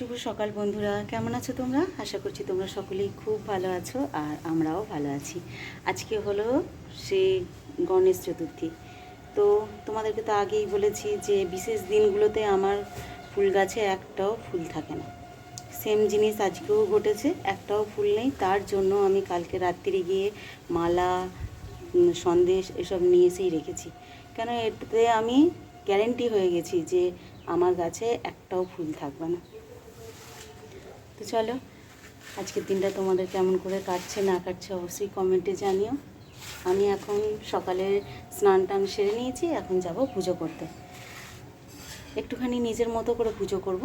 শুভ সকাল বন্ধুরা, কেমন আছো তোমরা? আশা করছি তোমরা সকলেই খুব ভালো আছো আর আমরাও ভালো আছি। আজকে হলো সেই গণেশ চতুর্থী। তো তোমাদেরকে তো আগেই বলেছি যে বিশেষ দিনগুলোতে আমার ফুল গাছে একটাও ফুল থাকে না। সেম জিনিস আজকেও ঘটেছে, একটাও ফুল নেই। তার জন্য আমি কালকে রাত্রিরে গিয়ে মালা সন্দেশ এসব নিয়ে এসেই রেখেছি। কেন এটাতে আমি গ্যারেন্টি হয়ে গেছি যে আমার গাছে একটাও ফুল থাকবে না। তো চলো, আজকের দিনটা তোমাদের কেমন করে কাটছে, না কাটছে অবশ্যই কমেন্টে জানিও। আমি এখন সকালে স্নান টান সেরে নিয়েছি, এখন যাব পুজো করতে। একটুখানি নিজের মতো করে পুজো করব।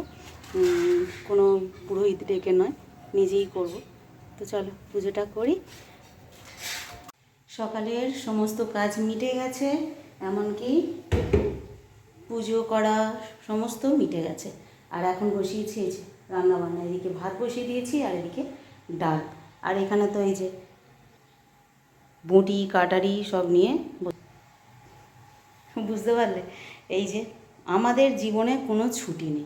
কোনো পুরোহিত ডেকে নয়, নিজেই করব। তো চলো, পুজোটা করি। সকালের সমস্ত কাজ মিটে গেছে, এমনকি পুজো করা সমস্ত মিটে গেছে। আর এখন বসিয়েছি এই যে রান্না বান্না এদিকে ভাত বসিয়ে দিয়েছি আর এদিকে ডাল। আর এখানে তো এই যে বটি, কাটারি সব নিয়ে বুঝতে পারলে? এই যে আমাদের জীবনে কোনো ছুটি নেই।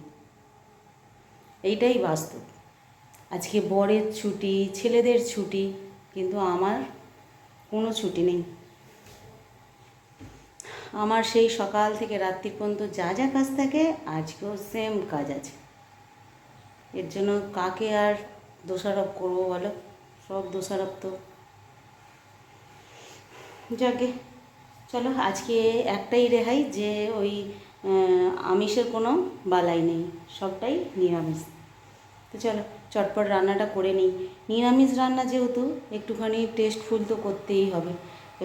এইটাই বাস্তব। আজকে বরের ছুটি, ছেলেদের ছুটি, কিন্তু আমার কোনো ছুটি নেই। আমার সেই সকাল থেকে রাত্রি পর্যন্ত যা যা কাজ থাকে, আজকেও সেম কাজ আছে। এর জন্য কাকে আর দোষারোপ করব বলো? সব দোষারোপ তো। যাকে, চলো আজকে একটাই রেহাই যে ওই আমিষের কোনো বালাই নেই, সবটাই নিরামিষ। তো চলো, চটপট রান্নাটা করে নিই। নিরামিষ রান্না যেহেতু, একটুখানি টেস্টফুল তো করতেই হবে।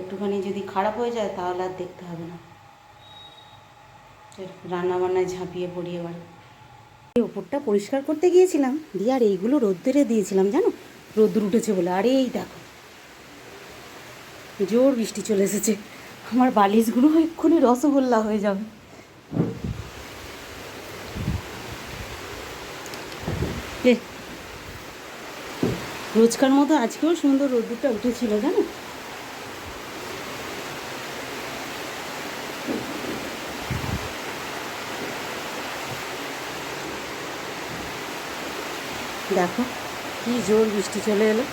একটুখানি যদি খারাপ হয়ে যায় তাহলে আর দেখতে হবে না। রান্না বান্নায় ঝাঁপিয়ে পড়ি এবার। ওপরটা পরিষ্কার করতে গিয়েছিলাম, দিয়ে আর এইগুলো রোদ্দুরে দিয়েছিলাম, জানো? রোদ্দুর উঠেছে বলে। আরে এই দেখো, জোর বৃষ্টি চলে এসেছে। আমার বালিশগুলো এক্ষুনি রসগোল্লা হয়ে যাবে। রোজকার মতো আজকেও সুন্দর রোদ্দুরটা উঠেছিল, জানো? দেখো, কি জোর বৃষ্টি চলে এলো।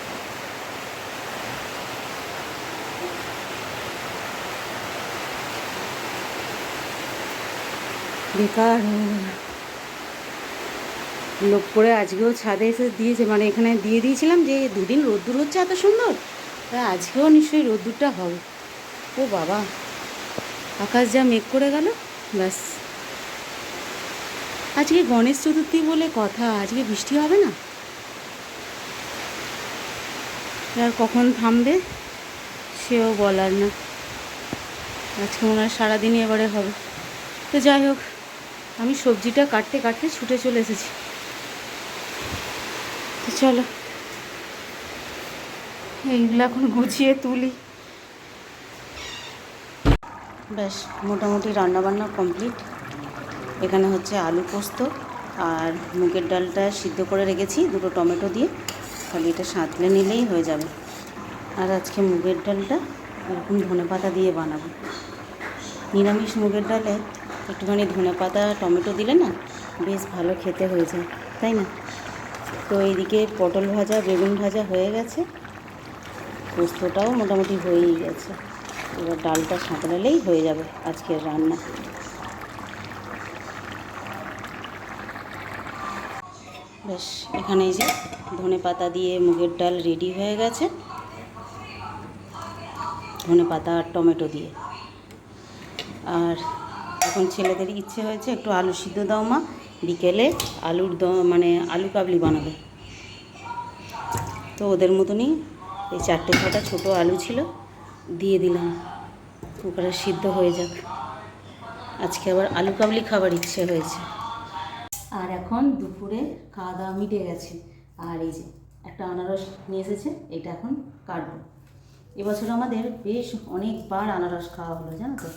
বেকার। লোক করে আজকেও ছাদে এসে দিয়েছে মানে এখানে দিয়ে দিয়েছিলাম যে দুদিন রোদ্দুর হচ্ছে এত সুন্দর, তা আজকেও নিশ্চয়ই রোদ্দুরটা হবে। ও বাবা, আকাশ যা মেঘ করে গেল, ব্যাস। আজকে গণেশ চতুর্থী বলে কথা, আজকে বৃষ্টি হবে না? আর কখন থামবে, সেও বলার না। আজকে মনে হয় সারাদিনই এবারে হবে। তো যাই হোক, আমি সবজিটা কাটতে কাটতে ছুটে চলে এসেছি। তো চলো, এইগুলো এখন গুছিয়ে তুলি। ব্যাস, মোটামুটি রান্নাবান্না কমপ্লিট। এখানে হচ্ছে আলু পোস্ত আর মুগের ডালটা সিদ্ধ করে রেখেছি, দুটো টমেটো দিয়ে। খালি এটা সাঁতলে নিলেই হয়ে যাবে। আর আজকে মুগের ডালটা এরকম ধনে পাতা দিয়ে বানাবো। নিরামিষ মুগের ডালে একটুখানি ধনে পাতা, টমেটো দিলে না বেশ ভালো খেতে হয়ে যায়, তাই না? তো এইদিকে পটল ভাজা, বেগুন ভাজা হয়ে গেছে। পোস্তটাও মোটামুটি হয়েই গেছে। এবার ডালটা সাঁতলালেই হয়ে যাবে আজকের রান্না। বেশ, এখানে যে ধনে পাতা দিয়ে মুগের ডাল রেডি হয়ে গেছে। ধনে পাতা আর টমেটো দিয়ে। আর এখন ছেলেদের ইচ্ছে হয়েছে একটু আলু সিদ্ধ দাও মা, বিকেলে আলুর দ মানে আলু কাবলি বানাবে। তো ওদের মতনই এই চারটে ছটা ছোটো আলু ছিল, দিয়ে দিলাম। কুকারে সিদ্ধ হয়ে যাক। আজকে আবার আলু কাবলি খাবার ইচ্ছে হয়েছে। আর এখন দুপুরে খাওয়া দাওয়া মিটে গেছে। আর এই যে একটা আনারস নিয়ে এসেছে, এটা এখন কাটবো। এবছর আমাদের বেশ অনেকবার আনারস খাওয়া হলো, জানো তো?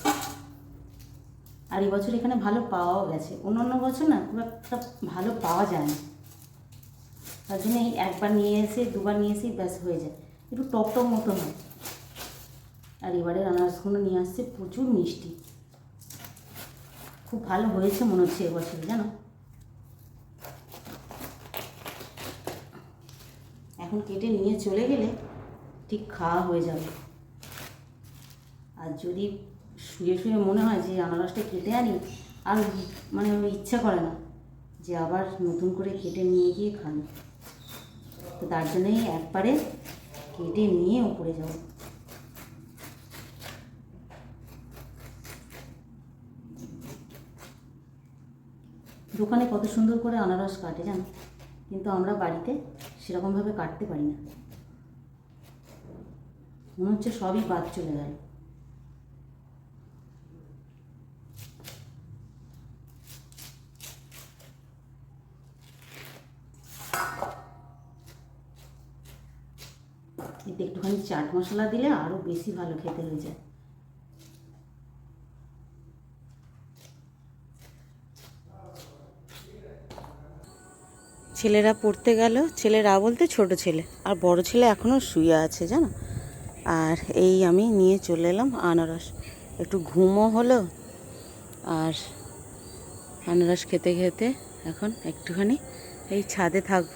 আর এবছর এখানে ভালো পাওয়াও গেছে। অন্য অন্য বছর না, খুব একটা ভালো পাওয়া যায় না তার জন্য এই একবার নিয়ে এসে, দুবার নিয়ে এসেই ব্যাস হয়ে যায়। একটু টক টক মতো হয়। আর এবারের আনারসগুলো নিয়ে আসছে, প্রচুর মিষ্টি। খুব ভালো হয়েছে মনে হচ্ছে এবছর, জানো? এখন কেটে নিয়ে চলে গেলে ঠিক খাওয়া হয়ে যাবে। আর যদি শুয়ে শুয়ে মনে হয় যে আনারসটা কেটে আনি, আর মানে ইচ্ছা করে না যে আবার নতুন করে কেটে নিয়ে গিয়ে খান তো তার জন্যই একবারে কেটে নিয়ে উপরে যাব। দোকানে কত সুন্দর করে আনারস কাটে জানো? কিন্তু আমরা বাড়িতে সেরকমভাবে কাটতে পারি না। মনে হচ্ছে সবই বাদ চলে এতে একটুখানি চাট মশলা দিলে আরও বেশি ভালো খেতে হয়ে যায়। ছেলেরা পড়তে গেল, ছেলেরা বলতে ছোট ছেলে, আর বড় ছেলে এখনও শুয়ে আছে, জানো? আর এই আমি নিয়ে চলে এলাম আনারস। একটু ঘুমও হলো, আর আনারস খেতে খেতে এখন একটুখানি এই ছাদে থাকব।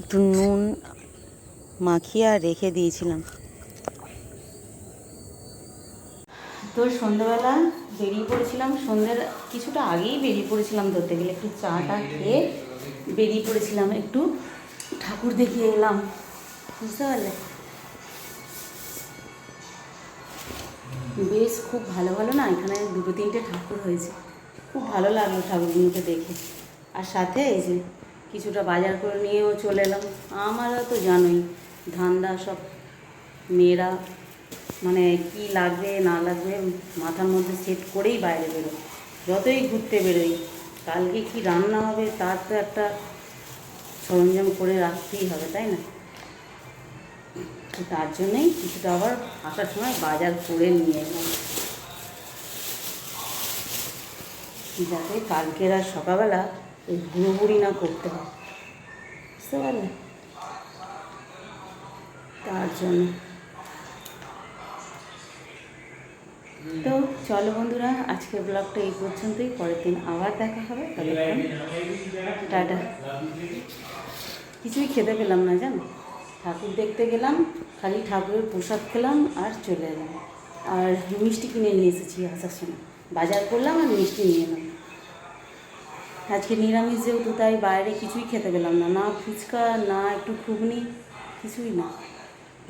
একটু নুন মাখিয়ে রেখে দিয়েছিলাম। তো সন্ধ্যাবেলা বেরিয়ে পড়েছিলাম। সন্ধ্যের কিছুটা আগেই বেরিয়ে পড়েছিলাম ধরতে গেলে। একটু চাটা খেয়ে বেরিয়ে পড়েছিলাম। একটু ঠাকুর দেখিয়ে এলাম। বুঝতে পারলে? বেশ, খুব ভালো ভালো না? এখানে দুটো তিনটে ঠাকুর হয়েছে। খুব ভালো লাগল ঠাকুরগুলোকে দেখে। আর সাথে এই যে কিছুটা বাজার করে নিয়েও চলে এলাম। আমারও তো জানোই, ধান্দা সব, মেয়েরা মানে কি লাগবে, না লাগবে, মাথার মধ্যে সেট করেই বাইরে বেরোয় যতই ঘুরতে বেরোই, কালকে কি রান্না হবে, তার তো একটা সরঞ্জাম করে রাখতেই হবে, তাই না? তার জন্যই কিছুটা আবার আসার সময় বাজার করে নিয়ে এলাম। যাতে কালকের আর সকালবেলা এই ঘুরোঘুরি না করতে হয়। বুঝতে পারলে? তার জন্য। তো চলো বন্ধুরা, আজকের ব্লগটা এই পর্যন্তই। পরের দিন আবার দেখা হবে। ততক্ষণ টাটা। কিছুই খেতে পেলাম না, জানো? ঠাকুর দেখতে গেলাম, খালি ঠাকুরের প্রসাদ খেলাম আর চলে এলাম। আর মিষ্টি কিনে নিয়ে এসেছি আসার সময়। বাজার করলাম আর মিষ্টি নিয়ে এলাম। আজকে নিরামিষ যেহেতু, তাই বাইরে কিছুই খেতে পেলাম না। না ফুচকা, না একটু ঘুগনি, কিছুই না।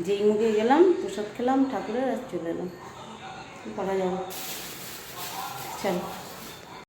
যেই মুখে গেলাম, প্রসাদ খেলাম, ঠাকুরের আর চলে এলাম। কি করা যাবে চলো